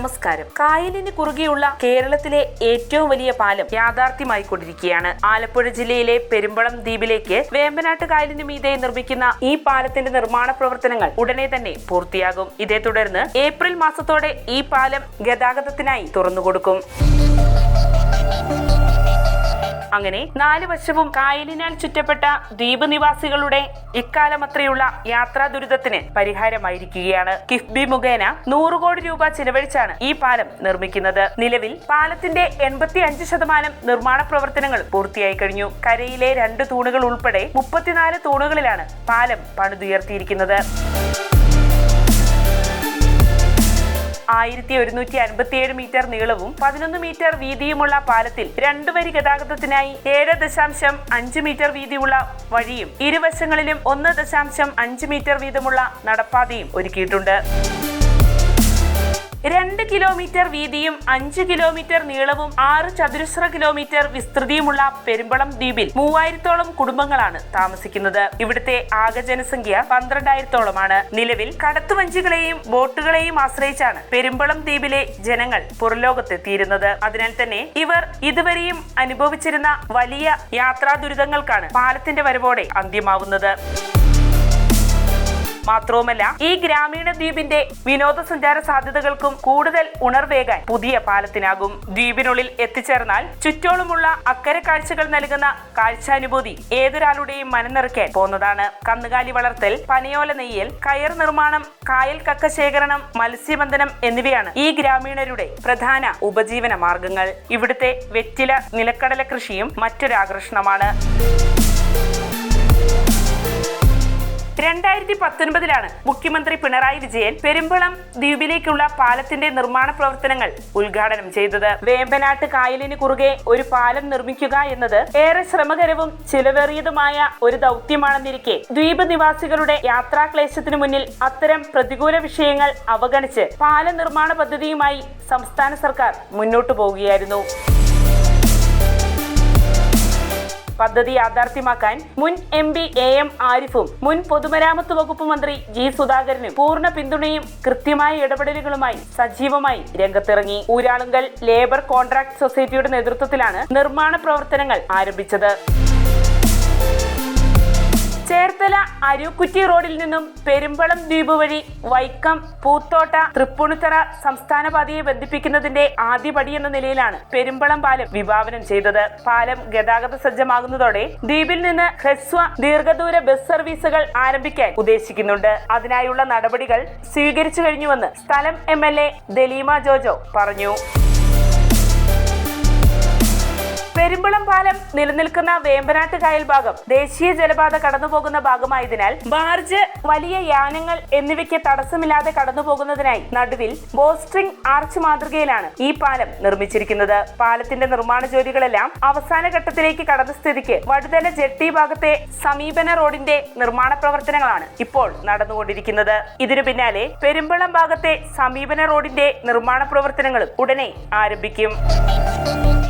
നമസ്കാരം. കായലിന് കുറുകെയുള്ള കേരളത്തിലെ ഏറ്റവും വലിയ പാലം യാഥാർത്ഥ്യമായിക്കൊണ്ടിരിക്കുകയാണ്. ആലപ്പുഴ ജില്ലയിലെ പെരുമ്പളം ദ്വീപിലേക്ക് വേമ്പനാട്ട് കായലിന് മീതെ നിർമ്മിക്കുന്ന ഈ പാലത്തിന്റെ നിർമ്മാണ പ്രവർത്തനങ്ങൾ ഉടനെ തന്നെ പൂർത്തിയാകും. ഇതേ തുടർന്ന് ഏപ്രിൽ മാസത്തോടെ ഈ പാലം ഗതാഗതത്തിനായി തുറന്നുകൊടുക്കും. അങ്ങനെ നാല് വശവും കായലിനാൽ ചുറ്റപ്പെട്ട ദ്വീപ് നിവാസികളുടെ ഇക്കാലമത്രയുള്ള യാത്രാ ദുരിതത്തിന് പരിഹാരമായിരിക്കുകയാണ്. കിഫ്ബി മുഖേന നൂറ് കോടി രൂപ ചിലവഴിച്ചാണ് ഈ പാലം നിർമ്മിക്കുന്നത്. നിലവിൽ പാലത്തിന്റെ എൺപത്തി അഞ്ച് ശതമാനം നിർമ്മാണ പ്രവർത്തനങ്ങൾ പൂർത്തിയായി കഴിഞ്ഞു. കരയിലെ രണ്ട് തൂണുകൾ ഉൾപ്പെടെ മുപ്പത്തിനാല് തൂണുകളിലാണ് പാലം പണിതുയർത്തിയിരിക്കുന്നത്. ആയിരത്തി ഒരുന്നൂറ്റി അൻപത്തിയേഴ് മീറ്റർ നീളവും പതിനൊന്ന് മീറ്റർ വീതിയുമുള്ള പാലത്തിൽ രണ്ടുവരി ഗതാഗതത്തിനായി ഏഴ് ദശാംശം അഞ്ച് മീറ്റർ വീതിയുള്ള വഴിയും ഇരുവശങ്ങളിലും ഒന്ന് ദശാംശം അഞ്ച് മീറ്റർ വീതമുള്ള നടപ്പാതയും ഒരുക്കിയിട്ടുണ്ട്. രണ്ട് കിലോമീറ്റർ വീതിയും അഞ്ച് കിലോമീറ്റർ നീളവും ആറ് ചതുരശ്ര കിലോമീറ്റർ വിസ്തൃതിയുമുള്ള പെരുമ്പളം ദ്വീപിൽ മൂവായിരത്തോളം കുടുംബങ്ങളാണ് താമസിക്കുന്നത്. ഇവിടുത്തെ ആകെ ജനസംഖ്യ പന്ത്രണ്ടായിരത്തോളമാണ്. നിലവിൽ കടത്തുവഞ്ചികളെയും ബോട്ടുകളെയും ആശ്രയിച്ചാണ് പെരുമ്പളം ദ്വീപിലെ ജനങ്ങൾ പുറലോകത്തെത്തിയിരുന്നത്. അതിനാൽ തന്നെ ഇവർ ഇതുവരെയും അനുഭവിച്ചിരുന്ന വലിയ യാത്രാ ദുരിതങ്ങൾക്കാണ് പാലത്തിന്റെ വരവോടെ അന്ത്യമാവുന്നത്. മാത്രവുമല്ല ഈ ഗ്രാമീണ ദ്വീപിന്റെ വിനോദസഞ്ചാര സാധ്യതകൾക്കും കൂടുതൽ ഉണർവേകാൻ പുതിയ പാലത്തിനാകും. ദ്വീപിനുള്ളിൽ എത്തിച്ചേർന്നാൽ ചുറ്റോളമുള്ള അക്കരെ കാഴ്ചകൾ നൽകുന്ന കാഴ്ചാനുഭൂതി ഏതൊരാളുടെയും മനനിറയ്ക്കാൻ പോന്നതാണ് കന്നുകാലി വളർത്തൽ പനയോല നെയ്യൽ കയർ നിർമ്മാണം കായൽ കക്ക ശേഖരണം മത്സ്യബന്ധനം എന്നിവയാണ് ഈ ഗ്രാമീണരുടെ പ്രധാന ഉപജീവന മാർഗങ്ങൾ. ഇവിടുത്തെ വെറ്റില നിലക്കടല കൃഷിയും മറ്റൊരാകർഷണമാണ് രണ്ടായിരത്തി പത്തൊൻപതിലാണ് മുഖ്യമന്ത്രി പിണറായി വിജയൻ പെരുമ്പളം ദ്വീപിലേക്കുള്ള പാലത്തിന്റെ നിർമ്മാണ പ്രവർത്തനങ്ങൾ ഉദ്ഘാടനം ചെയ്തത്. വേമ്പനാട്ട് കായലിന് കുറുകെ ഒരു പാലം നിർമ്മിക്കുക എന്നത് ഏറെ ശ്രമകരവും ചിലവേറിയതുമായ ഒരു ദൗത്യമാണെന്നിരിക്കെ ദ്വീപ് നിവാസികളുടെ യാത്രാക്ലേശത്തിനു മുന്നിൽ അത്തരം പ്രതികൂല വിഷയങ്ങൾ അവഗണിച്ച് പാല നിർമ്മാണ പദ്ധതിയുമായി സംസ്ഥാന സർക്കാർ മുന്നോട്ടു പോവുകയായിരുന്നു. പദ്ധതി യാഥാർത്ഥ്യമാക്കാൻ മുൻ എം പി എ എം ആരിഫും മുൻ പൊതുമരാമത്ത് വകുപ്പ് മന്ത്രി ജി സുധാകരനും പൂർണ പിന്തുണയും കൃത്യമായ ഇടപെടലുകളുമായി സജീവമായി രംഗത്തിറങ്ങി. ഊരാളുങ്കൽ ലേബർ കോൺട്രാക്ട് സൊസൈറ്റിയുടെ നേതൃത്വത്തിലാണ് നിർമ്മാണ പ്രവർത്തനങ്ങൾ ആരംഭിച്ചത്. ചേർത്തല അരുക്കുറ്റി റോഡിൽ നിന്നും പെരുമ്പളം ദ്വീപ് വഴി വൈക്കം പൂത്തോട്ട തൃപ്പൂണിത്തറ സംസ്ഥാന പാതയെ ബന്ധിപ്പിക്കുന്നതിന്റെ ആദ്യപടി എന്ന നിലയിലാണ് പെരുമ്പളം പാലം വിഭാവനം ചെയ്തത്. പാലം ഗതാഗത സജ്ജമാകുന്നതോടെ ദ്വീപിൽ നിന്ന് ഹ്രസ്വ ദീർഘദൂര ബസ് സർവീസുകൾ ആരംഭിക്കാൻ ഉദ്ദേശിക്കുന്നുണ്ട്. അതിനായുള്ള നടപടികൾ സ്വീകരിച്ചു കഴിഞ്ഞുവെന്ന് സ്ഥലം M L A Daleema Jojo പറഞ്ഞു. പെരുമ്പളം പാലം നിലനിൽക്കുന്ന വേമ്പനാട്ട് കായൽ ഭാഗം ദേശീയ ജലപാത കടന്നുപോകുന്ന ഭാഗമായതിനാൽ ബാർജ് വലിയ യാനങ്ങൾ എന്നിവയ്ക്ക് തടസ്സമില്ലാതെ കടന്നുപോകുന്നതിനായി നടുവിൽ ബോസ്ട്രിംഗ് ആർച്ച് മാതൃകയിലാണ് ഈ പാലം നിർമ്മിച്ചിരിക്കുന്നത്. പാലത്തിന്റെ നിർമ്മാണ ജോലികളെല്ലാം അവസാന ഘട്ടത്തിലേക്ക് കടന്ന സ്ഥിതിക്ക് വടുതല ജെട്ടി ഭാഗത്തെ സമീപന റോഡിന്റെ നിർമ്മാണ പ്രവർത്തനങ്ങളാണ് ഇപ്പോൾ നടന്നുകൊണ്ടിരിക്കുന്നത്. ഇതിനു പിന്നാലെ പെരുമ്പളം ഭാഗത്തെ സമീപന റോഡിന്റെ നിർമ്മാണ പ്രവർത്തനങ്ങളും ഉടനെ ആരംഭിക്കും.